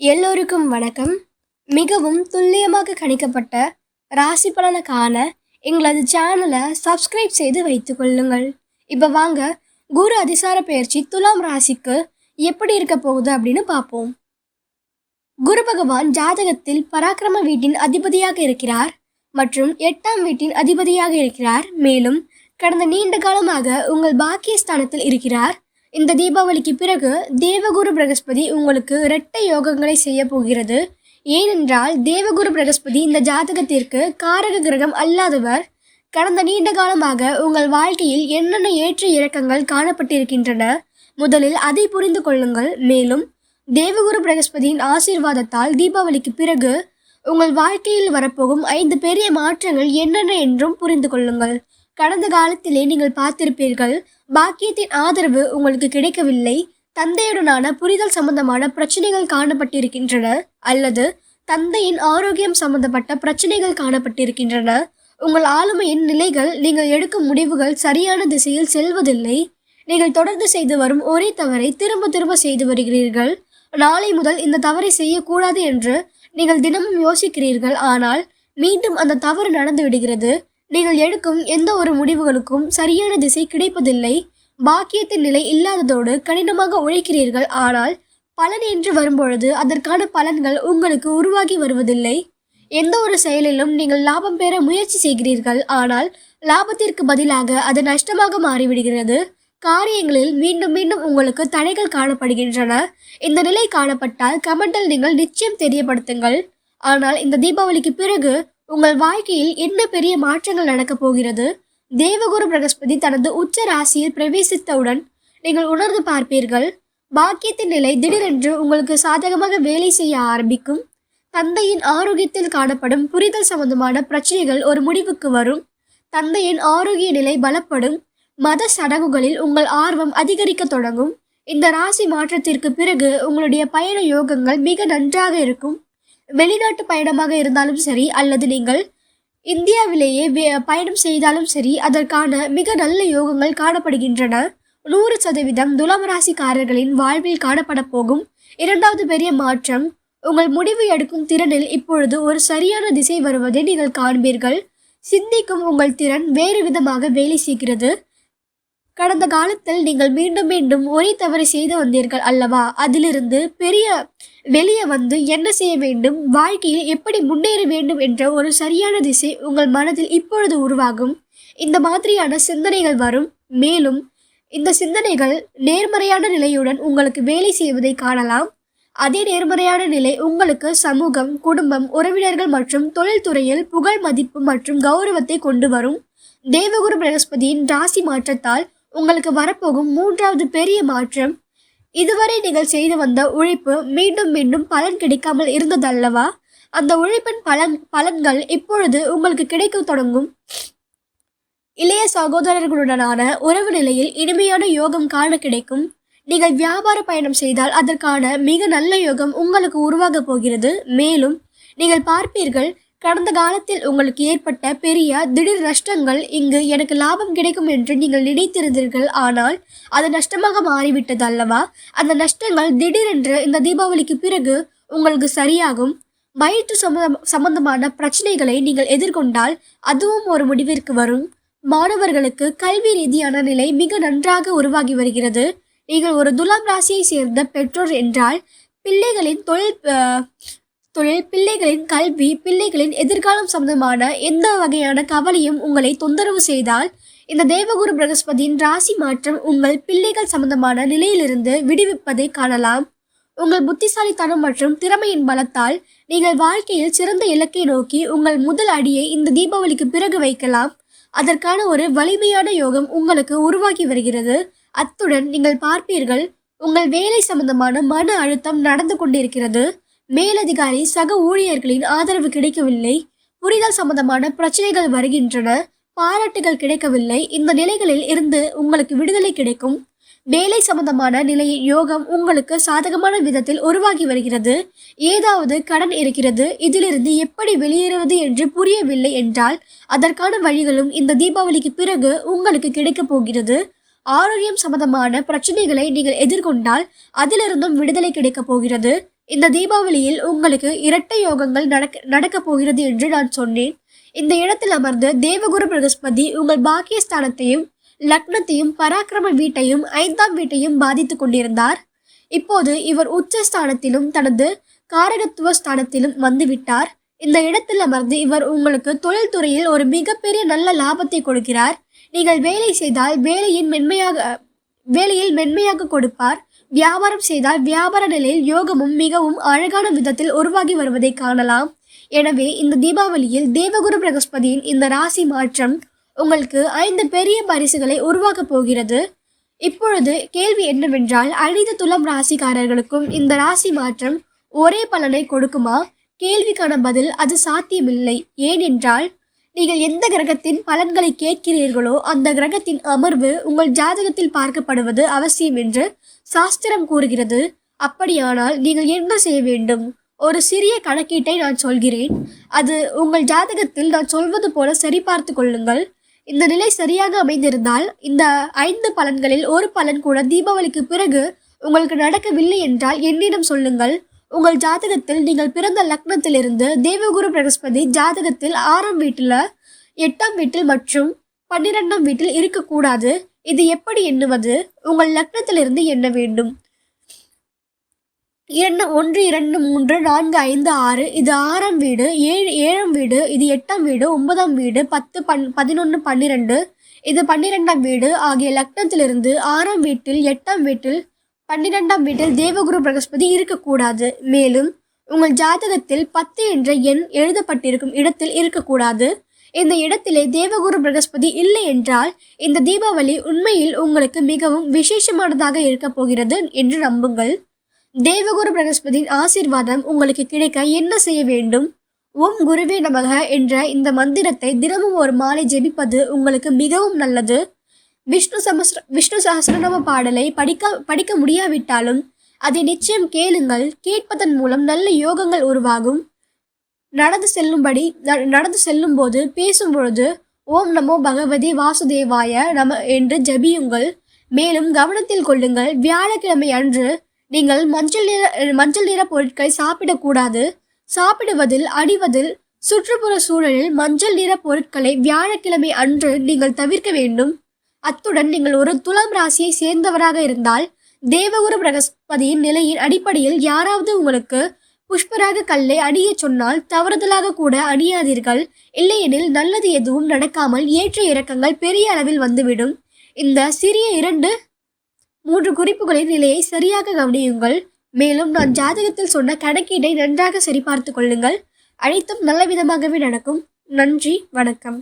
எல்லோருக்கும் வணக்கம். மிகவும் துல்லியமாக கணிக்கப்பட்ட ராசி பலனை காண எங்களது சேனலை சப்ஸ்கிரைப் செய்து வைத்து கொள்ளுங்கள். இப்போ வாங்க குரு அதிசார பயிற்சி துலாம் ராசிக்கு எப்படி இருக்க போகுது அப்படின்னு பார்ப்போம். குரு பகவான் ஜாதகத்தில் பராக்கிரம வீட்டின் அதிபதியாக இருக்கிறார் மற்றும் எட்டாம் வீட்டின் அதிபதியாக இருக்கிறார். மேலும் கடந்த நீண்ட காலமாக உங்கள் பாக்கியஸ்தானத்தில் இருக்கிறார். இந்த தீபாவளிக்கு பிறகு தேவகுரு பிரகஸ்பதி உங்களுக்கு இரட்டை யோகங்களை செய்ய போகிறது. ஏனென்றால் தேவகுரு பிரகஸ்பதி இந்த ஜாதகத்திற்கு காரக கிரகம் அல்லாதவர். கடந்த நீண்ட காலமாக உங்கள் வாழ்க்கையில் என்னென்ன ஏற்ற இறக்கங்கள் காணப்பட்டிருக்கின்றன? முதலில் அதை புரிந்து கொள்ளுங்கள். மேலும் தேவகுரு பிரகஸ்பதியின் ஆசீர்வாதத்தால் தீபாவளிக்கு பிறகு உங்கள் வாழ்க்கையில் வரப்போகும் ஐந்து பெரிய மாற்றங்கள் என்னென்ன என்றும் புரிந்து கொள்ளுங்கள். கடந்த காலத்திலே நீங்கள் பார்த்திருப்பீர்கள் பாக்கியத்தின் ஆதரவு உங்களுக்கு கிடைக்கவில்லை. தந்தையுடனான புரிதல் சம்பந்தமான பிரச்சனைகள் காணப்பட்டிருக்கின்றன அல்லது தந்தையின் ஆரோக்கியம் சம்பந்தப்பட்ட பிரச்சனைகள் காணப்பட்டிருக்கின்றன. உங்கள் ஆளுமையின் நிலைகள் நீங்கள் எடுக்கும் முடிவுகள் சரியான திசையில் செல்வதில்லை. நீங்கள் தொடர்ந்து செய்து வரும் ஒரே தவறை திரும்ப திரும்ப செய்து வருகிறீர்கள். நாளை முதல் இந்த தவறை செய்யக்கூடாது என்று நீங்கள் தினமும் யோசிக்கிறீர்கள். ஆனால் மீண்டும் அந்த தவறு நடந்து விடுகிறது. நீங்கள் எடுக்கும் எந்த ஒரு முடிவுகளுக்கும் சரியான திசை கிடைப்பதில்லை. பாக்கியத்தின் நிலை இல்லாததோடு கடினமாக உழைக்கிறீர்கள். ஆனால் பலன் என்று வரும்பொழுது அதற்கான பலன்கள் உங்களுக்கு உருவாகி வருவதில்லை. எந்த ஒரு செயலிலும் நீங்கள் லாபம் பெற முயற்சி செய்கிறீர்கள். ஆனால் லாபத்திற்கு பதிலாக அது நஷ்டமாக மாறிவிடுகிறது. காரியங்களில் மீண்டும் மீண்டும் உங்களுக்கு தடைகள் காணப்படுகின்றன. இந்த நிலை காணப்பட்டால் கமெண்டில் நீங்கள் நிச்சயம் தெரியப்படுத்துங்கள். ஆனால் இந்த தீபாவளிக்கு பிறகு உங்கள் வாழ்க்கையில் என்ன பெரிய மாற்றங்கள் நடக்கப் போகிறது? தேவகுரு பிரகஸ்பதி தனது உச்ச ராசியில் பிரவேசித்தவுடன் நீங்கள் உணர்ந்து பார்ப்பீர்கள் பாக்கியத்தின் நிலை திடீரென்று உங்களுக்கு சாதகமாக வேலை செய்ய ஆரம்பிக்கும். தந்தையின் ஆரோக்கியத்தில் காணப்படும் புரிதல் சம்பந்தமான பிரச்சனைகள் ஒரு முடிவுக்கு வரும். தந்தையின் ஆரோக்கிய நிலை பலப்படும். மத சடங்குகளில் உங்கள் ஆர்வம் அதிகரிக்க தொடங்கும். இந்த ராசி மாற்றத்திற்கு பிறகு உங்களுடைய பயண யோகங்கள் மிக நன்றாக இருக்கும். வெளிநாட்டு பயணமாக இருந்தாலும் சரி அல்லது நீங்கள் இந்தியாவிலேயே பயணம் செய்தாலும் சரி அதற்கான மிக நல்ல யோகங்கள் காணப்படுகின்றன. நூறு சதவீதம் துலாம் ராசிக்காரர்களின் வாழ்வில் காணப்பட போகும் இரண்டாவது பெரிய மாற்றம் உங்கள் முடிவு எடுக்கும் திறனில் இப்பொழுது ஒரு சரியான திசை வருவதை நீங்கள் காண்பீர்கள். சிந்திக்கும் உங்கள் திறன் வேறு விதமாக வேலை செய்கிறது. கடந்த காலத்தில் நீங்கள் மீண்டும் மீண்டும் ஒரே தவறு செய்து வந்தீர்கள் அல்லவா? அதிலிருந்து பெரிய வெளியே வந்து என்ன செய்ய வேண்டும்? வாழ்க்கையில் எப்படி முன்னேற வேண்டும் என்ற ஒரு சரியான திசை உங்கள் மனதில் இப்பொழுது உருவாகும். இந்த மாதிரியான சிந்தனைகள் வரும். மேலும் இந்த சிந்தனைகள் நேர்மறையான நிலையுடன் உங்களுக்கு வேலை செய்வதை காணலாம். அதே நேர்மறையான நிலை உங்களுக்கு சமூகம் குடும்பம் உறவினர்கள் மற்றும் தொழில்துறையில் புகழ் மதிப்பு மற்றும் கௌரவத்தை கொண்டு வரும். தேவகுரு பிரகஸ்பதியின் ராசி மாற்றத்தால் உங்களுக்கு வரப்போகும் மூன்றாவது பெரிய மாற்றம். இதுவரை நீங்கள் செய்து வந்த உழைப்பு மீண்டும் மீண்டும் பலன் கிடைக்காமல் இருந்ததல்லவா? அந்த உழைப்பின் பலன் பலன்கள் இப்பொழுது உங்களுக்கு கிடைக்க தொடங்கும். இளைய சகோதரர்களுடனான உறவு நிலையில் இனிமையான யோகம் காண கிடைக்கும். நீங்கள் வியாபார பயணம் செய்தால் அதற்கான மிக நல்ல யோகம் உங்களுக்கு உருவாக போகிறது. மேலும் நீங்கள் பார்ப்பீர்கள் கடந்த காலத்தில் உங்களுக்கு ஏற்பட்ட பெரிய திடீர் நஷ்டங்கள் இங்கு எனக்கு லாபம் கிடைக்கும் என்று நீங்கள் நினைத்திருந்தீர்கள். ஆனால் அது நஷ்டமாக மாறிவிட்டது அல்லவா? அந்த நஷ்டங்கள் திடீரென்று இந்த தீபாவளிக்கு பிறகு உங்களுக்கு சரியாகும். வயிற்று சம்பந்தம் சம்பந்தமான பிரச்சனைகளை நீங்கள் எதிர்கொண்டால் அதுவும் ஒரு முடிவிற்கு வரும். மாணவர்களுக்கு கல்வி ரீதியான நிலை மிக நன்றாக உருவாகி வருகிறது. நீங்கள் ஒரு துலாம் ராசியை சேர்ந்த பெற்றோர் என்றால் பிள்ளைகளின் தொழில் தொழில் பிள்ளைகளின் கல்வி பிள்ளைகளின் எதிர்காலம் சம்பந்தமான எந்த வகையான கவலையும் உங்களை தொந்தரவு செய்தால் இந்த தேவகுரு பிரகஸ்பதியின் ராசி மாற்றம் உங்கள் பிள்ளைகள் சம்பந்தமான நிலையிலிருந்து விடுவிப்பதை காணலாம். உங்கள் புத்திசாலித்தனம் மற்றும் திறமையின் பலத்தால் நீங்கள் வாழ்க்கையில் சிறந்த இலக்கை நோக்கி உங்கள் முதல் அடியை இந்த தீபாவளிக்கு பிறகு வைக்கலாம். அதற்கான ஒரு வலிமையான யோகம் உங்களுக்கு உருவாகி வருகிறது. அத்துடன் நீங்கள் பார்ப்பீர்கள் உங்கள் வேலை சம்பந்தமான மன அழுத்தம் நடந்து கொண்டிருக்கிறது. மேலதிகாரி சக ஊழியர்களின் ஆதரவு கிடைக்கவில்லை. புரிதல் சம்பந்தமான பிரச்சனைகள் வருகின்றன. பாராட்டுகள் கிடைக்கவில்லை. இந்த நிலைகளில் இருந்து உங்களுக்கு விடுதலை கிடைக்கும். வேலை சம்பந்தமான நிலையின் யோகம் உங்களுக்கு சாதகமான விதத்தில் உருவாகி வருகிறது. ஏதாவது கடன் இருக்கிறது. இதிலிருந்து எப்படி வெளியேறுவது என்று புரியவில்லை என்றால் அதற்கான வழிகளும் இந்த தீபாவளிக்கு பிறகு உங்களுக்கு கிடைக்கப் போகிறது. ஆரோக்கியம் சம்பந்தமான பிரச்சனைகளை நீங்கள் எதிர்கொண்டால் அதிலிருந்தும் விடுதலை கிடைக்கப் போகிறது. இந்த தீபாவளியில் உங்களுக்கு இரட்டை யோகங்கள் நடக்க நடக்கப் போகிறது என்று நான் சொன்னேன். இந்த இடத்தில் அமர்ந்து தேவகுரு பிரகஸ்பதி உங்கள் பாக்கியஸ்தானத்தையும் லக்னத்தையும் பராக்கிரம வீட்டையும் ஐந்தாம் வீட்டையும் பாதித்து கொண்டிருந்தார். இப்போது இவர் உச்சஸ்தானத்திலும் தனது காரகத்துவ ஸ்தானத்திலும் வந்துவிட்டார். இந்த இடத்தில் அமர்ந்து இவர் உங்களுக்கு தொழில்துறையில் ஒரு மிகப்பெரிய நல்ல லாபத்தை கொடுக்கிறார். நீங்கள் வேலை செய்தால் வேலையின் மென்மையாக வேலையில் மென்மையாக கொடுப்பார். வியாபாரம் செய்தால் வியாபார நிலையில் யோகமும் மிகவும் அழகான விதத்தில் உருவாகி வருவதை காணலாம். எனவே இந்த தீபாவளியில் தேவகுரு பிரகஸ்பதியின் இந்த ராசி மாற்றம் உங்களுக்கு ஐந்து பெரிய பரிசுகளை உருவாக்கப் போகிறது. இப்பொழுது கேள்வி என்னவென்றால் அனைத்து துளம் ராசிக்காரர்களுக்கும் இந்த ராசி மாற்றம் ஒரே பலனை கொடுக்குமா? கேள்விக்கான பதில் அது சாத்தியமில்லை. ஏனென்றால் நீங்கள் எந்த கிரகத்தின் பலன்களை கேட்கிறீர்களோ அந்த கிரகத்தின் அமர்வு உங்கள் ஜாதகத்தில் பார்க்கப்படுவது அவசியம் என்று சாஸ்திரம் கூறுகிறது. அப்படியானால் நீங்கள் என்ன செய்ய வேண்டும்? ஒரு சிறிய கணக்கீட்டை நான் சொல்கிறேன். அது உங்கள் ஜாதகத்தில் நான் சொல்வது போல சரிபார்த்து கொள்ளுங்கள். இந்த நிலை சரியாக அமைந்திருந்தால் இந்த ஐந்து பலன்களில் ஒரு பலன் கூட தீபாவளிக்கு பிறகு உங்களுக்கு நடக்கவில்லை என்றால் என்னிடம் சொல்லுங்கள். உங்கள் ஜாதகத்தில் நீங்கள் பிறந்த லக்னத்திலிருந்து தேவகுரு பிரகஸ்பதி ஜாதகத்தில் ஆறாம் வீட்டில் எட்டாம் வீட்டில் மற்றும் பன்னிரெண்டாம் வீட்டில் இருக்கக்கூடாது. இது எப்படி எண்ணுவது? உங்கள் லக்னத்திலிருந்து எண்ண வேண்டும்? இரண்டு ஒன்று இரண்டு மூன்று நான்கு ஐந்து ஆறு. இது ஆறாம் வீடு ஏழு ஏழாம் வீடு. இது எட்டாம் வீடு ஒன்பதாம் வீடு பத்து பன் பதினொன்று பன்னிரெண்டு. இது பன்னிரெண்டாம் வீடு. ஆகிய லக்னத்திலிருந்து ஆறாம் வீட்டில் எட்டாம் வீட்டில் பன்னிரெண்டாம் வீட்டில் தேவகுரு பிரகஸ்பதி இருக்கக்கூடாது. மேலும் உங்கள் ஜாதகத்தில் பத்து என்ற எண் எழுதப்பட்டிருக்கும் இடத்தில் இருக்கக்கூடாது. இந்த இடத்திலே தேவகுரு பிரகஸ்பதி இல்லை என்றால் இந்த தீபாவளி உண்மையில் உங்களுக்கு மிகவும் விசேஷமானதாக இருக்கப் போகிறது என்று நம்புங்கள். தேவகுரு பிரகஸ்பதியின் ஆசீர்வாதம் உங்களுக்கு கிடைக்க என்ன செய்ய வேண்டும்? ஓம் குருவே நமக என்ற இந்த மந்திரத்தை தினமும் ஒரு மாலை ஜெபிப்பது உங்களுக்கு மிகவும் நல்லது. விஷ்ணு சமஸ்ர விஷ்ணு சகசிரநாம பாடலை படிக்க படிக்க முடியாவிட்டாலும் அதை நிச்சயம் கேளுங்கள். கேட்பதன் மூலம் நல்ல யோகங்கள் உருவாகும். நடந்து செல்லும்படி ந- நடந்து செல்லும் போது பேசும் பொழுது ஓம் நமோ பகவதி வாசுதேவாய நம என்று ஜபியுங்கள். மேலும் கவனத்தில் கொள்ளுங்கள். வியாழக்கிழமை அன்று நீங்கள் மஞ்சள் நிற மஞ்சள் நிற பொருட்களை சாப்பிடக்கூடாது. சாப்பிடுவதில் அணிவதில் சுற்றுப்புற சூழலில் மஞ்சள் நிற பொருட்களை வியாழக்கிழமை அன்று நீங்கள் தவிர்க்க வேண்டும். அத்துடன் நீங்கள் ஒரு துலாம் ராசியை சேர்ந்தவராக இருந்தால் தேவகுரு பிரகஸ்பதியின் நிலையின் அடிப்படையில் யாராவது உங்களுக்கு புஷ்பராக கல்லை அணியச் சொன்னால் தவறுதலாக கூட அணியாதீர்கள். இல்லையெனில் நல்லது எதுவும் நடக்காமல் ஏற்ற இறக்கங்கள் பெரிய அளவில் வந்துவிடும். இந்த சிறிய இரண்டு மூன்று குறிப்புகளின் நிலையை சரியாக கவனியுங்கள். மேலும் நான் ஜாதகத்தில் சொன்ன கணக்கீட்டை நன்றாக சரிபார்த்து கொள்ளுங்கள். அனைத்தும் நல்ல விதமாகவே நடக்கும். நன்றி வணக்கம்.